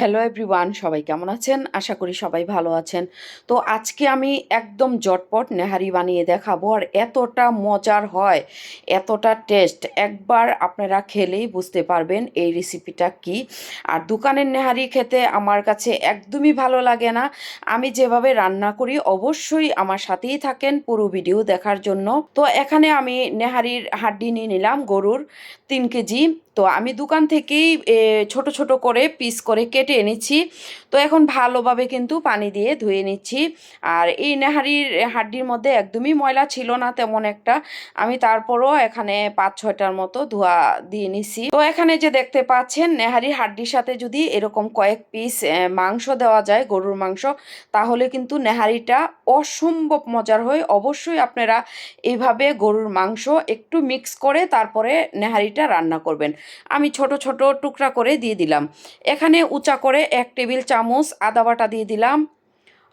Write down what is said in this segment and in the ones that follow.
Hello everyone সবাই কেমন আছেন? আশা করি সবাই ভালো আছেন। তো আজকে আমি একদম জটপট নেহারি বানিয়ে দেখাবো আর এতটা মজার হয়, এতটা টেস্ট একবার আপনারা খেলেই বুঝতে পারবেন এই রেসিপিটা কি। আর দোকানের নেহারি খেতে আমার কাছে একদমই ভালো লাগে না। আমি যেভাবে রান্না করি, অবশ্যই আমার সাথেই থাকেন পুরো ভিডিও দেখার জন্য। তো এখানে আমি নেহারির হাড্ডি নিয়ে নিলাম গরুর তিন কেজি। তো আমি দোকান থেকেই ছোট ছোট করে পিস করে কেটে এনেছি। তো এখন ভালোভাবে কিন্তু পানি দিয়ে ধুয়ে নিচ্ছি। আর এই নেহারির হাড্ডির মধ্যে একদমই ময়লা ছিল না তেমন একটা। আমি তারপরও এখানে পাঁচ ছয়টার মতো ধোয়া দিয়ে নিছি। তো এখানে যে দেখতে পাচ্ছেন নেহারির হাড্ডির সাথে যদি এরকম কয়েক পিস মাংস দেওয়া যায়, গরুর মাংস, তাহলে কিন্তু নেহারিটা অসম্ভব মজার হয় অবশ্যই আপনারা এইভাবে গরুর মাংস একটু মিক্স করে তারপরে নেহারিটা রান্না করবেন। আমি ছোট ছোট টুকরা করে দিয়ে দিলাম। এখানে উঁচা করে এক টেবিল চামচ আদা বাটা দিয়ে দিলাম।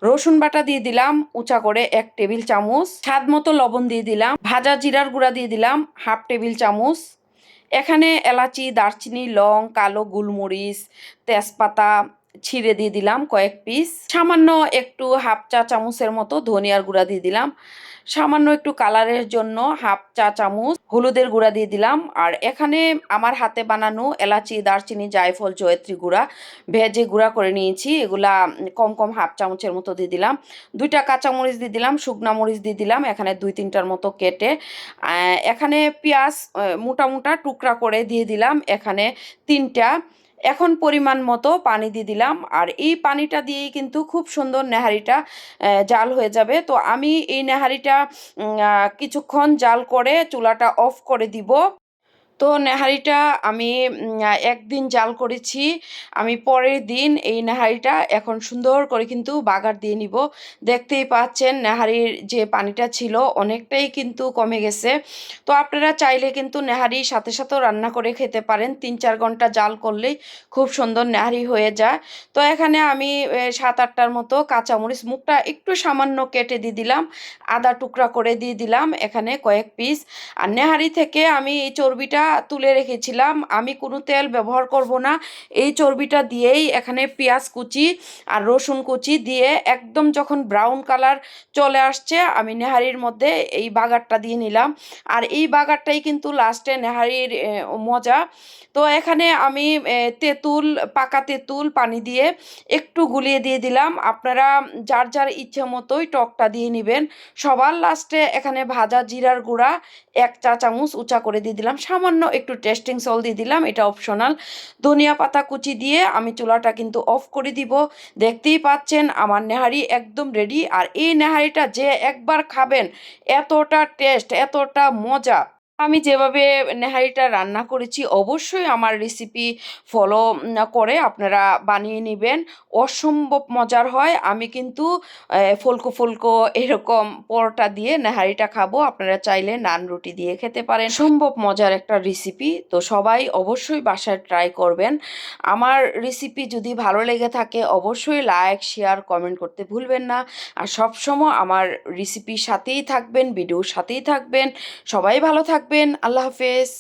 রসুন বাটা দিয়ে দিলাম, উঁচা করে এক টেবিল চামচ। স্বাদ মতো লবণ দিয়ে দিলাম। ভাজা জিরার গুঁড়া দিয়ে দিলাম, হাফ টেবিল চামচ। এখানে এলাচি, দারচিনি, লং, কালো, গোলমরিচ, তেজপাতা ছিঁড়ে দিয়ে দিলাম কয়েক পিস সামান্য একটু হাফ চা চামচের মতো ধনিয়ার গুঁড়া দিয়ে দিলাম। সামান্য একটু কালারের জন্য হাফ চা চামচ হলুদের গুঁড়া দিয়ে দিলাম। আর এখানে আমার হাতে বানানো এলাচি, দারচিনি, জায়ফল, জয়ত্রী গুঁড়া, ভেজে গুঁড়া করে নিয়েছি। এগুলা কম কম হাফ চামচের মতো দিয়ে দিলাম। দুইটা কাঁচামরিচ দিয়ে দিলাম, শুকনা মরিচ দিয়ে দিলাম এখানে দুই তিনটার মতো কেটে। এখানে পেঁয়াজ মোটা মোটা টুকরা করে দিয়ে দিলাম। এখানে তিনটা এখন পরিমাণ মতো পানি দিয়ে দিলাম। আর এই পানিটা দিয়েই কিন্তু খুব সুন্দর নেহারিটা জাল হয়ে যাবে। তো আমি এই নেহারিটা কিছুক্ষণ জাল করে চুলাটা অফ করে দিব। তো নেহারিটা আমি একদিন জাল করেছি। আমি পরের দিন এই নেহারিটা এখন সুন্দর করে কিন্তু বাগার দিয়ে নিব। দেখতেই পাচ্ছেন নেহারির যে পানিটা ছিল অনেকটাই কিন্তু কমে গেছে। তো আপনারা চাইলে কিন্তু নেহারি সাথে সাথেও রান্না করে খেতে পারেন। তিন চার ঘণ্টা জাল করলেই খুব সুন্দর নেহারি হয়ে যায়। তো এখানে আমি সাত আটটার মতো কাঁচামরিচ মুখটা একটু সামান্য কেটে দিয়ে দিলাম। আদা টুকরা করে দিয়ে দিলাম এখানে কয়েক পিস। আর নেহারি থেকে আমি এই চর্বিটা তুলে রেখেছিলাম। আমি কোনো তেল ব্যবহার করব না। এই চর্বিটা দিয়েই এখানে পেঁয়াজ কুচি আর রসুন কুচি দিয়ে একদম যখন ব্রাউন কালার চলে আসছে, আমি নেহারির মধ্যে এই বাগারটা দিয়ে নিলাম। আর এই বাগারটাই কিন্তু লাস্টে নেহারির মজা। তো এখানে আমি তেঁতুল, পাকা তেঁতুল পানি দিয়ে একটু গুলিয়ে দিয়ে দিলাম। আপনারা যার যার ইচ্ছে মতোই টকটা দিয়ে নেবেন। সবার লাস্টে এখানে ভাজা জিরার গুঁড়া এক চা চামচ উঁচা করে দিয়ে দিলাম। সামান্য একটু টেস্টিং সল দিয়ে দিলাম, এটা অপশনাল ধনিয়া পাতা কুচি দিয়ে আমি চুলাটা কিন্তু অফ করে দিব। দেখতেই পাচ্ছেন আমার নেহারি একদম রেডি আর এই নেহারিটা যে একবার খাবেন, এতটা টেস্ট এতটা মজা। আমি যেভাবে নেহারিটা রান্না করেছি, অবশ্যই আমার রেসিপি ফলো করে আপনারা বানিয়ে নেবেন। অসম্ভব মজার হয়। আমি কিন্তু ফুলকো ফুলকো এরকম পরোটা দিয়ে নেহারিটা খাব। আপনারা চাইলে নান রুটি দিয়ে খেতে পারেন। সম্ভব মজার একটা রেসিপি তো সবাই অবশ্যই বাসায় ট্রাই করবেন। আমার রেসিপি যদি ভালো লেগে থাকে, অবশ্যই লাইক শেয়ার কমেন্ট করতে ভুলবেন না। আর সবসময় আমার রেসিপির সাথেই থাকবেন ভিডিওর সাথেই থাকবেন। সবাই ভালো থাকবেন আল্লাহ হাফেজ